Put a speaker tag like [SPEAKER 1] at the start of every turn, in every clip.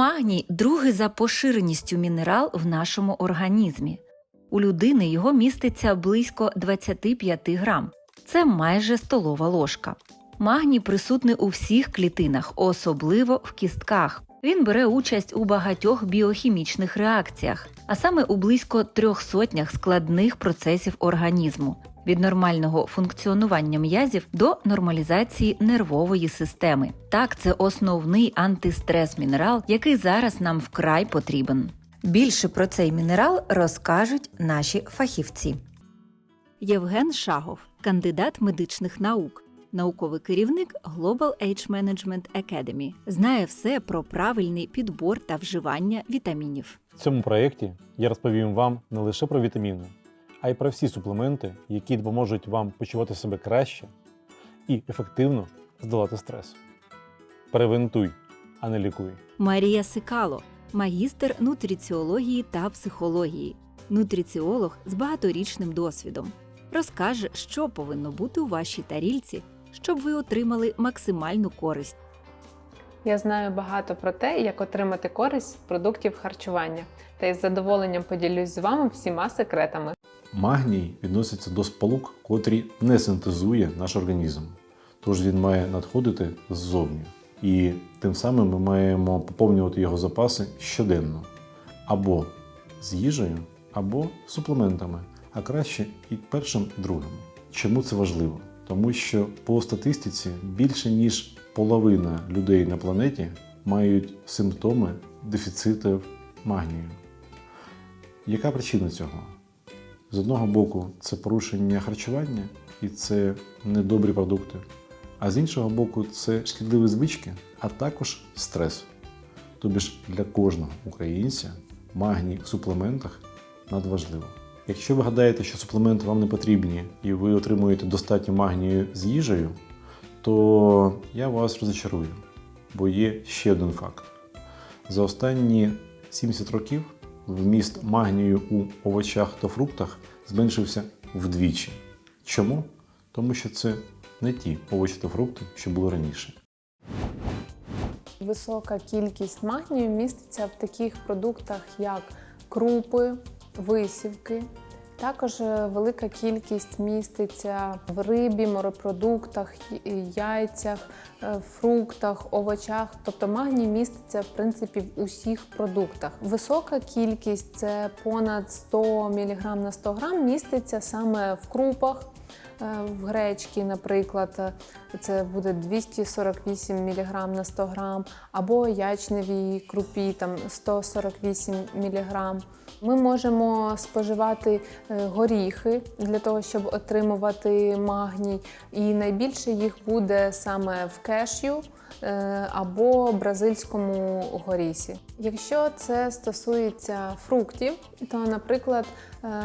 [SPEAKER 1] Магній другий за поширеністю мінерал в нашому організмі. У людини його міститься близько 25 грам. Це майже столова ложка. Магній присутний у всіх клітинах, особливо в кістках. Він бере участь у багатьох біохімічних реакціях, а саме у близько трьох сотнях складних процесів організму від нормального функціонування м'язів до нормалізації нервової системи. Так, це основний антистрес мінерал, який зараз нам вкрай потрібен.
[SPEAKER 2] Більше про цей мінерал розкажуть наші фахівці.
[SPEAKER 1] Євген Шагов, кандидат медичних наук, науковий керівник Global Age Management Academy, знає все про правильний підбор та вживання вітамінів.
[SPEAKER 3] В цьому проєкті я розповім вам не лише про вітаміни, а й про всі суплементи, які допоможуть вам почувати себе краще і ефективно здолати стрес. Превентуй, а не лікуй.
[SPEAKER 1] Марія Сикало, магістр нутриціології та психології, нутриціолог з багаторічним досвідом, розкаже, що повинно бути у вашій тарільці, щоб ви отримали максимальну користь.
[SPEAKER 4] Я знаю багато про те, як отримати користь з продуктів харчування, та із задоволенням поділюсь з вами всіма секретами.
[SPEAKER 3] Магній відноситься до сполук, котрі не синтезує наш організм, тож він має надходити ззовні. І тим самим ми маємо поповнювати його запаси щоденно або з їжею, або суплементами, а краще і першим, і другим. Чому це важливо? Тому що по статистиці більше ніж половина людей на планеті мають симптоми дефіциту магнію. Яка причина цього? З одного боку, це порушення харчування і це недобрі продукти, а з іншого боку, це шкідливі звички, а також стрес. Тобі ж для кожного українця магній в суплементах надважливо. Якщо ви гадаєте, що суплементи вам не потрібні і ви отримуєте достатньо магнію з їжею, то я вас розчарую, бо є ще один факт. За останні 70 років вміст магнію у овочах та фруктах зменшився вдвічі. Чому? Тому що це не ті овочі та фрукти, що були раніше.
[SPEAKER 4] Висока кількість магнію міститься в таких продуктах, як крупи, висівки. Також е, велика кількість міститься в рибі, морепродуктах, яйцях, е, фруктах, овочах. Тобто магній міститься в принципі в усіх продуктах. Висока кількість це понад 100 мг на 100 г, міститься саме в крупах. Е, В гречці, наприклад, це буде 248 мг на 100 г, або ячневій крупі там 148 мг. Ми можемо споживати е, горіхи для того, щоб отримувати магній, і найбільше їх буде саме в кешю е, або бразильському горісі. Якщо це стосується фруктів, то, наприклад,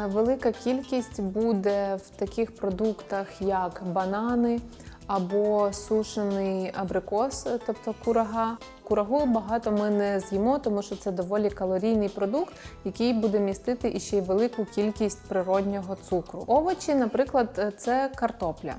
[SPEAKER 4] велика кількість буде в таких продуктах, як банани або сушений абрикос, тобто курага. Курагу багато ми не з'їмо, тому що це доволі калорійний продукт, який буде містити іще й велику кількість природнього цукру. Овочі, наприклад, це картопля.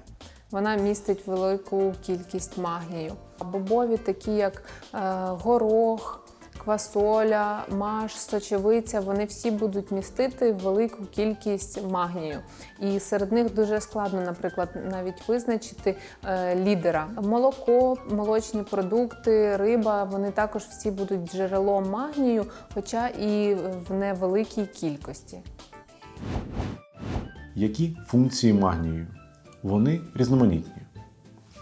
[SPEAKER 4] Вона містить велику кількість магнію. Бобові, такі як е, горох, квасоля, маш, сочевиця, вони всі будуть містити велику кількість магнію. І серед них дуже складно, наприклад, навіть визначити е, лідера. Молоко, молочні продукти, риба вони також всі будуть джерелом магнію, хоча і в невеликій кількості.
[SPEAKER 3] Які функції магнію? Вони різноманітні.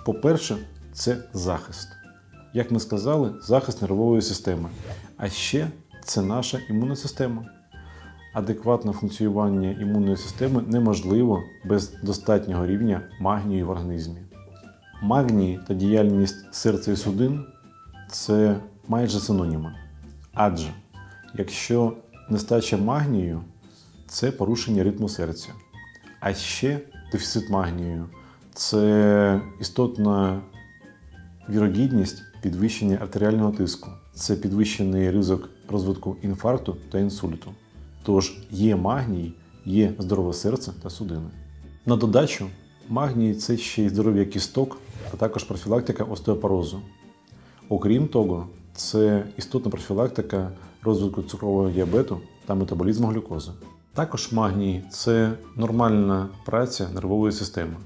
[SPEAKER 3] По-перше, це захист. Як ми сказали, захист нервової системи. А ще це наша імунна система. Адекватне функціонування імунної системи неможливо без достатнього рівня магнію в організмі. Магній та діяльність серця і судин це майже синоніми. Адже якщо нестача магнію це порушення ритму серця. А ще дефіцит магнію це істотна вірогідність підвищення артеріального тиску, це підвищений ризик розвитку інфаркту та інсульту. Тож є магній, є здорове серце та судини. На додачу, магній це ще й здоров'я кісток, а також профілактика остеопорозу. Окрім того, це істотна профілактика розвитку цукрового діабету та метаболізму глюкози. Також магній це нормальна праця нервової системи.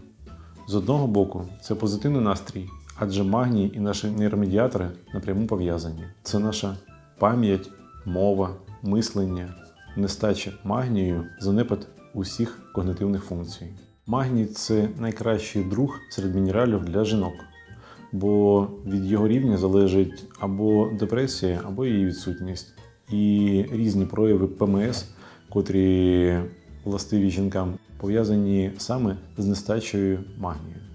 [SPEAKER 3] З одного боку, це позитивний настрій, адже магній і наші нейромедіатори напряму пов'язані. Це наша пам'ять, мова, мислення, нестача магнію, занепад усіх когнитивних функцій. Магній це найкращий друг серед мінералів для жінок, бо від його рівня залежить або депресія, або її відсутність, і різні прояви ПМС, котрі властиві жінкам, пов'язані саме з нестачею магнію.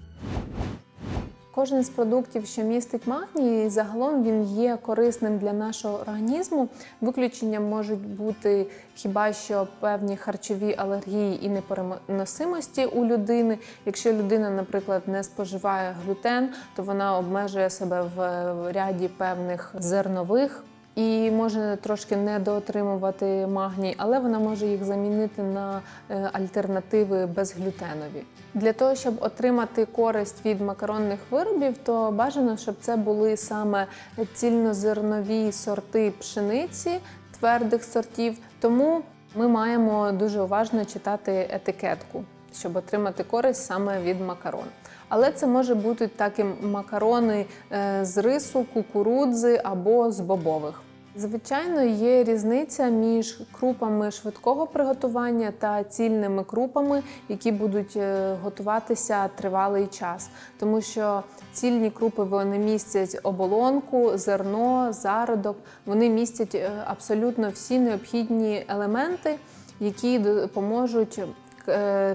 [SPEAKER 4] Кожен з продуктів, що містить магній, загалом він є корисним для нашого організму. Виключенням можуть бути хіба що певні харчові алергії і непереносимості у людини. Якщо людина, наприклад, не споживає глютен, то вона обмежує себе в ряді певних зернових. І може трошки недоотримувати магній, але вона може їх замінити на е, альтернативи безглютенові. Для того, щоб отримати користь від макаронних виробів, то бажано, щоб це були саме цільнозернові сорти пшениці, твердих сортів. Тому ми маємо дуже уважно читати етикетку, щоб отримати користь саме від макарон. Але це може бути так і макарони е, з рису, кукурудзи або з бобових. Звичайно, є різниця між крупами швидкого приготування та цільними крупами, які будуть е, готуватися тривалий час, тому що цільні крупи вони містять оболонку, зерно, зародок. Вони містять е, абсолютно всі необхідні елементи, які допоможуть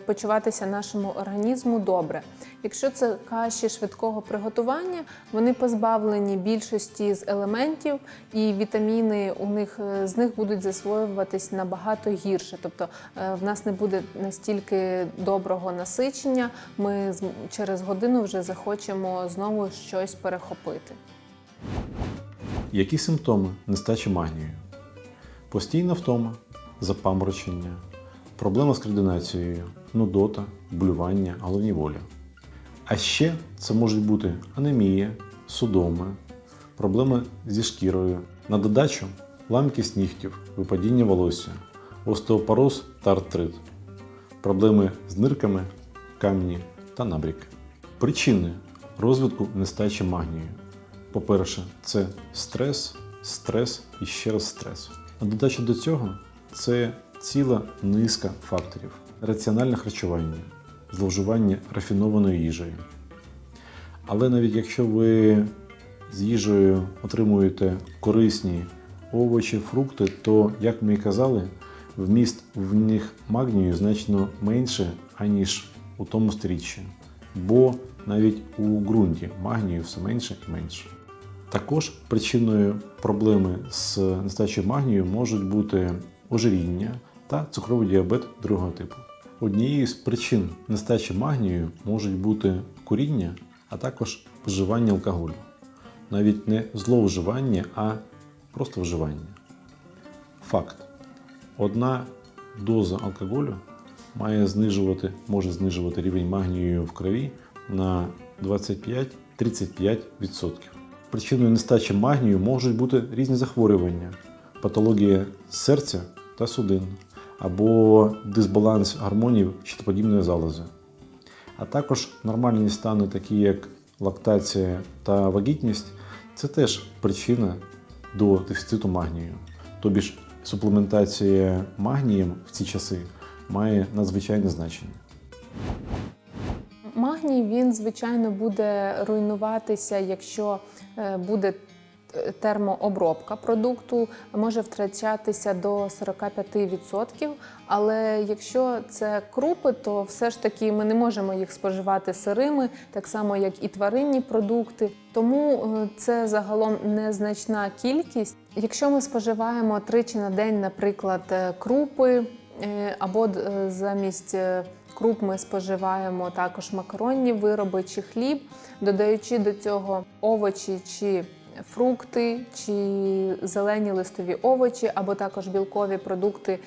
[SPEAKER 4] почуватися нашому організму добре. Якщо це каші швидкого приготування, вони позбавлені більшості з елементів, і вітаміни у них е, з них будуть засвоюватись набагато гірше. Тобто е, в нас не буде настільки доброго насичення. Ми через годину вже захочемо знову щось перехопити.
[SPEAKER 3] Які симптоми нестачі магнію? Постійна втома, запаморочення, проблема з координацією, нудота, блювання, головні воля. А ще це можуть бути анемія, судоми, проблеми зі шкірою, на додачу ламкість нігтів, випадіння волосся, остеопороз та артрит, проблеми з нирками, камені та набріки. Причини розвитку нестачі магнію. По-перше, це стрес, стрес і ще раз стрес. На додачу до цього це ціла низка факторів: раціональне харчування, зловживання рафінованою їжею. Але навіть якщо ви з їжею отримуєте корисні овочі, фрукти, то, як ми і казали, вміст в них магнію значно менше, аніж у тому стріччі. Бо навіть у ґрунті магнію все менше і менше. Також причиною проблеми з нестачею магнію можуть бути ожиріння та цукровий діабет другого типу. Однією з причин нестачі магнію можуть бути куріння, а також вживання алкоголю. Навіть не зловживання, а просто вживання. Факт: одна доза алкоголю має знижувати, може знижувати рівень магнію в крові на 25-35%. Причиною нестачі магнію можуть бути різні захворювання, патологія серця та судин або дисбаланс гормонів щитоподібної залози, а також нормальні стани, такі як лактація та вагітність, це теж причина до дефіциту магнію. Тобі ж суплементація магнієм в ці часи має надзвичайне значення.
[SPEAKER 4] Магній він звичайно буде руйнуватися, якщо е, буде термообробка продукту, може втрачатися до 45%. Але якщо це крупи, то все ж таки ми не можемо їх споживати сирими, так само як і тваринні продукти. Тому е, це загалом незначна кількість. Якщо ми споживаємо тричі на день, наприклад, е, крупи е, або замість круп ми споживаємо також макаронні вироби чи хліб, додаючи до цього овочі чи фрукти чи зелені листові овочі, або також білкові продукти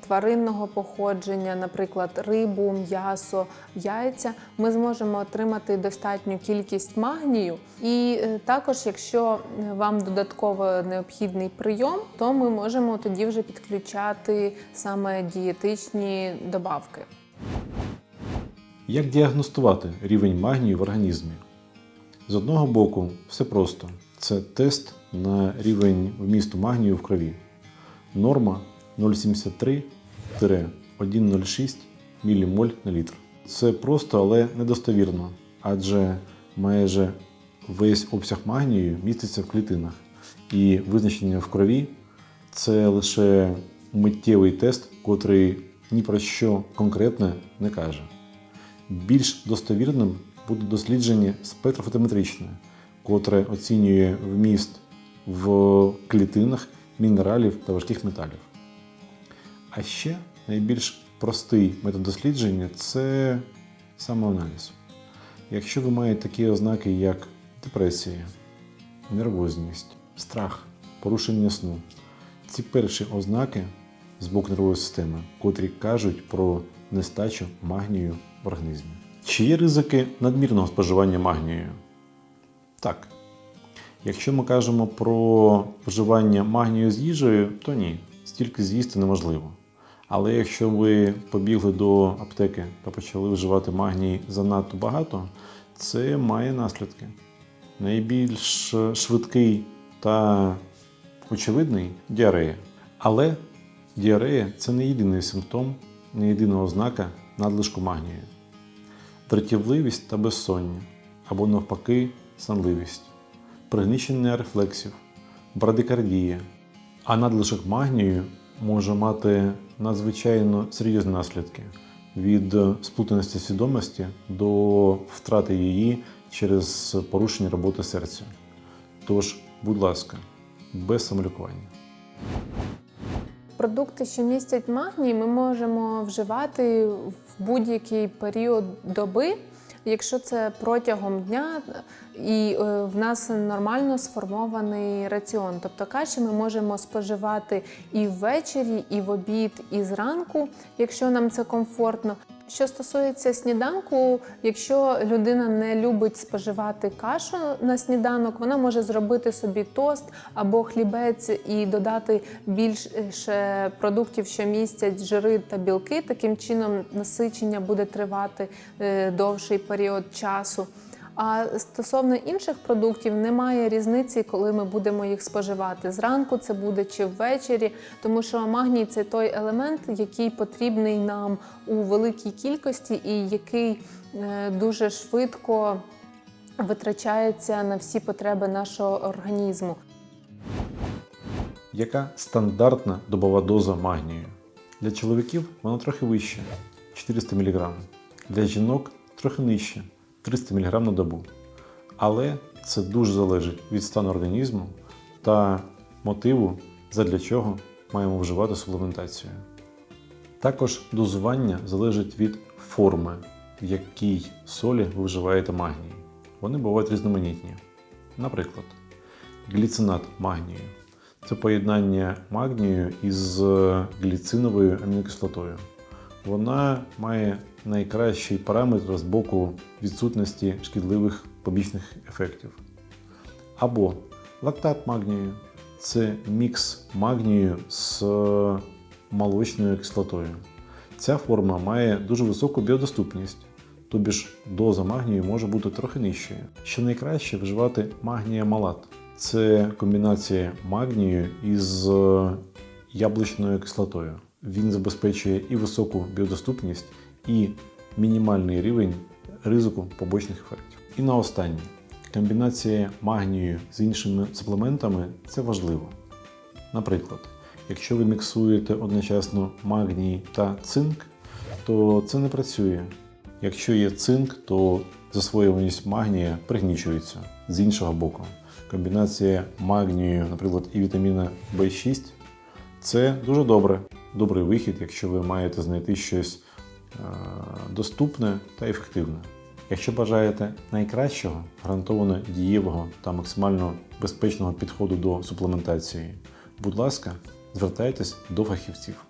[SPEAKER 4] тваринного походження, наприклад, рибу, м'ясо, яйця, ми зможемо отримати достатню кількість магнію. І е, також, якщо вам додатково необхідний прийом, то ми можемо тоді вже підключати саме дієтичні добавки.
[SPEAKER 3] Як діагностувати рівень магнію в організмі? З одного боку, все просто. Це тест на рівень вмісту магнію в крові. Норма 0,73-1,06 мілімоль на літр. Це просто, але недостовірно, адже майже весь обсяг магнію міститься в клітинах. І визначення в крові це лише миттєвий тест, котрий ні про що конкретне не каже. Більш достовірним буде дослідження спектрофотометричне, котре оцінює вміст в клітинах мінералів та важких металів. А ще найбільш простий метод дослідження це самоаналіз. Якщо ви маєте такі ознаки, як депресія, нервозність, страх, порушення сну, ці перші ознаки з боку нервової системи, котрі кажуть про нестачу магнію в організмі. Чи є ризики надмірного споживання магнію? Так. Якщо ми кажемо про вживання магнію з їжею, то ні, стільки з'їсти неможливо. Але якщо ви побігли до аптеки та почали вживати магній занадто багато, це має наслідки. Найбільш швидкий та очевидний діарея. Але діарея це не єдиний симптом, не єдина ознака надлишку магнію. Дратівливість та безсоння, або навпаки, сонливість, пригнічення рефлексів, брадикардія. А надлишок магнію може мати надзвичайно серйозні наслідки від сплутаності свідомості до втрати її через порушення роботи серця. Тож, будь ласка, без самолікування.
[SPEAKER 4] Продукти, що містять магній, ми можемо вживати в будь-який період доби, якщо це протягом дня і е, в нас нормально сформований раціон. Тобто каші ми можемо споживати і ввечері, і в обід, і зранку, якщо нам це комфортно. Що стосується сніданку, якщо людина не любить споживати кашу на сніданок, вона може зробити собі тост або хлібець і додати більше продуктів, що містять жири та білки. Таким чином насичення буде тривати е, довший період часу. А стосовно інших продуктів немає різниці, коли ми будемо їх споживати. Зранку це буде чи ввечері, тому що магній це той елемент, який потрібний нам у великій кількості і який е, дуже швидко витрачається на всі потреби нашого організму.
[SPEAKER 3] Яка стандартна добова доза магнію? Для чоловіків вона трохи вища 400 мг, для жінок трохи нижче 300 мг на добу. Але це дуже залежить від стану організму та мотиву, задля чого маємо вживати суплементацію. Також дозування залежить від форми, в якій солі ви вживаєте магній. Вони бувають різноманітні. Наприклад, гліцинат магнію це поєднання магнію із гліциновою амінокислотою. Вона має найкращий параметр з боку відсутності шкідливих побічних ефектів. Або лактат магнію це мікс магнію з молочною кислотою. Ця форма має дуже високу біодоступність, тобі ж доза магнію може бути трохи нижчою. Що найкраще вживати магнія малат. Це комбінація магнію із яблучною кислотою. Він забезпечує і високу біодоступність, і мінімальний рівень ризику побочних ефектів. І на останнє комбінація магнію з іншими суплементами це важливо. Наприклад, якщо ви міксуєте одночасно магній та цинк, то це не працює. Якщо є цинк, то засвоюваність магнія пригнічується з іншого боку. Комбінація магнію, наприклад, і вітаміна В6 це дуже добре. Добрий вихід, якщо ви маєте знайти щось е, доступне та ефективне. Якщо бажаєте найкращого, гарантовано дієвого та максимально безпечного підходу до суплементації, будь ласка, звертайтесь до фахівців.